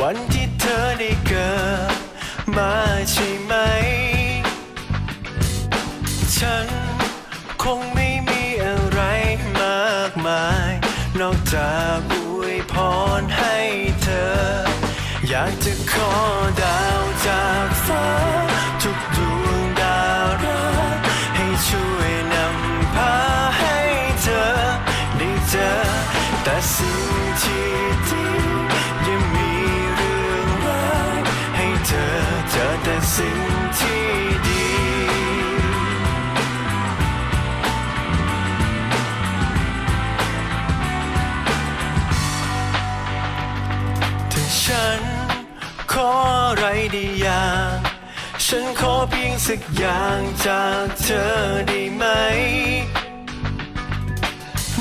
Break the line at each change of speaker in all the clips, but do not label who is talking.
วันที่เธอได้เกิด มาใช่ไหม ฉันคงไม่มีอะไรมากมาย นอกจากอวยพรให้เธอ อยากจะขอ สิ่งที่ดีถ้าฉันขออะไรได้อย่างฉันขอเพียงสักอย่างจากเธอได้ไหม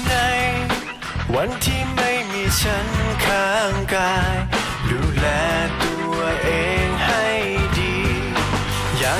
ในวันที่ไม่มีฉันข้างกาย